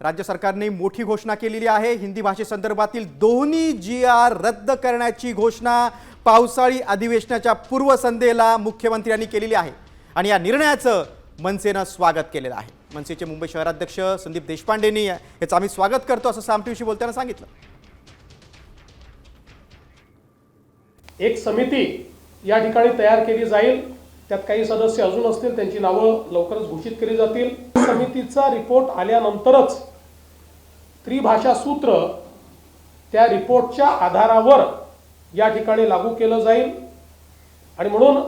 राज्य सरकारने मोठी घोषणा केलेली आहे. हिंदी भाषेसंदर्भातील दोन्ही जी आर रद्द करण्याची घोषणा पावसाळी अधिवेशनाच्या पूर्वसंध्येला मुख्यमंत्र्यांनी केलेली आहे. आणि या निर्णयाचं मनसेनं स्वागत केलेलं आहे. मनसेचे मुंबई शहराध्यक्ष संदीप देशपांडेंनी याचं आम्ही स्वागत करतो असं साम टीव्हीशी बोलताना सांगितलं. एक समिती या ठिकाणी तयार केली जाईल. त्यात काही सदस्य अजून असतील त्यांची नावं लवकरच घोषित केली जातील. समितीचा रिपोर्ट आल्यानंतरच त्रिभाषा सूत्र त्या रिपोर्टच्या आधारावर या ठिकाणी लागू केलं जाईल. आणि म्हणून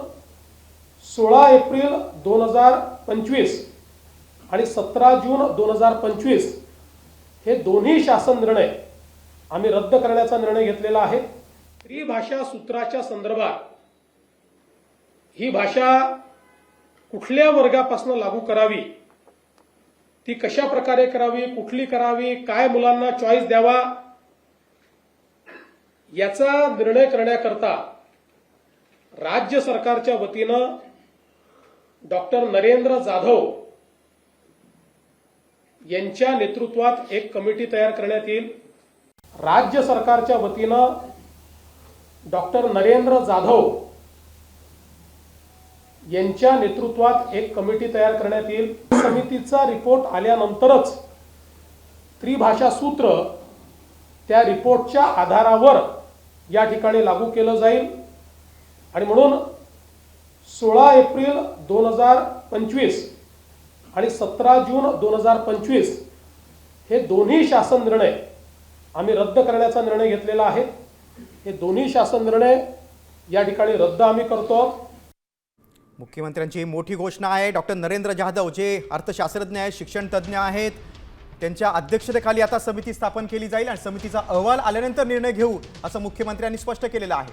सोळा एप्रिल दोन हजार पंचवीस आणि सतरा जून दोन हजार पंचवीस हे दोन्ही शासन निर्णय आम्ही रद्द करण्याचा निर्णय घेतलेला आहे. त्रिभाषा सूत्राच्या संदर्भात ही भाषा कुठल्या वर्गापासून लागू करावी ती कशा प्रकारे करावी कुठली करावी काय मुलांना चॉईस द्यावा याचा निर्णय करण्याकरता राज्य सरकारच्या वतीनं डॉक्टर नरेंद्र जाधव यांच्या नेतृत्वात एक कमिटी तयार करण्यात येईल. राज्य सरकारच्या वतीनं डॉक्टर नरेंद्र जाधव यांच्या नेतृत्वात एक कमिटी तयार करण्यात येईल. समितीचा रिपोर्ट आल्यानंतरच त्रिभाषा सूत्र त्या रिपोर्टच्या आधारावर या ठिकाणी लागू केलं जाईल. आणि म्हणून सोळा एप्रिल दोन हजार पंचवीस आणि सतरा जून दोन हजार पंचवीस हे दोन्ही शासन निर्णय आम्ही रद्द करण्याचा निर्णय घेतलेला आहे. हे दोन्ही शासन निर्णय या ठिकाणी रद्द आम्ही करतो मुख्यमंत्र्यांची मोठी घोषणा आहे. डॉक्टर नरेंद्र जाधव जे अर्थशास्त्रज्ञ आहेत शिक्षणतज्ज्ञ आहेत त्यांच्या अध्यक्षतेखाली आता समिती स्थापन केली जाईल आणि समितीचा अहवाल आल्यानंतर निर्णय घेऊ असं मुख्यमंत्र्यांनी स्पष्ट केलेलं आहे.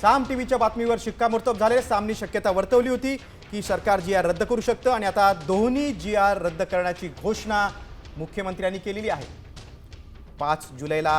साम टीव्हीच्या बातमीवर शिक्कामोर्तब झाले सामनी शक्यता वर्तवली होती की सरकार जी आर रद्द करू शकतं आणि आता दोन्ही जी आर रद्द करण्याची घोषणा मुख्यमंत्र्यांनी केलेली आहे. पाच जुलैला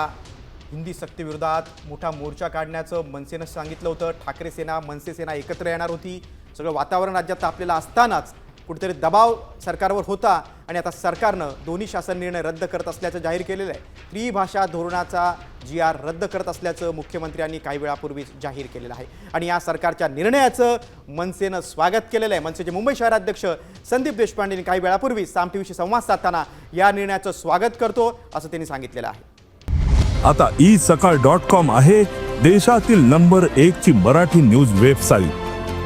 हिंदी सक्तीविरोधात मोठा मोर्चा काढण्याचं मनसेनं सांगितलं होतं. ठाकरे सेना मनसे सेना एकत्र येणार होती. सगळं वातावरण राज्यात तापलेलं असतानाच कुठेतरी दबाव सरकारवर होता आणि आता सरकारनं दोन्ही शासन निर्णय रद्द करत असल्याचं जाहीर केलेलं आहे. त्रिभाषा धोरणाचा जी आर रद्द करत असल्याचं मुख्यमंत्र्यांनी काही वेळापूर्वी जाहीर केलेलं आहे. आणि या सरकारच्या निर्णयाचं मनसेनं स्वागत केलेलं आहे. मनसेचे मुंबई शहराध्यक्ष संदीप देशपांडेंनी काही वेळापूर्वी साम टीव्हीशी संवाद साधताना या निर्णयाचं स्वागत करतो असं त्यांनी सांगितलेलं आहे. आता ई सकाळ डॉट कॉम आहे देशातील नंबर एक ची मराठी न्यूज वेबसाईट.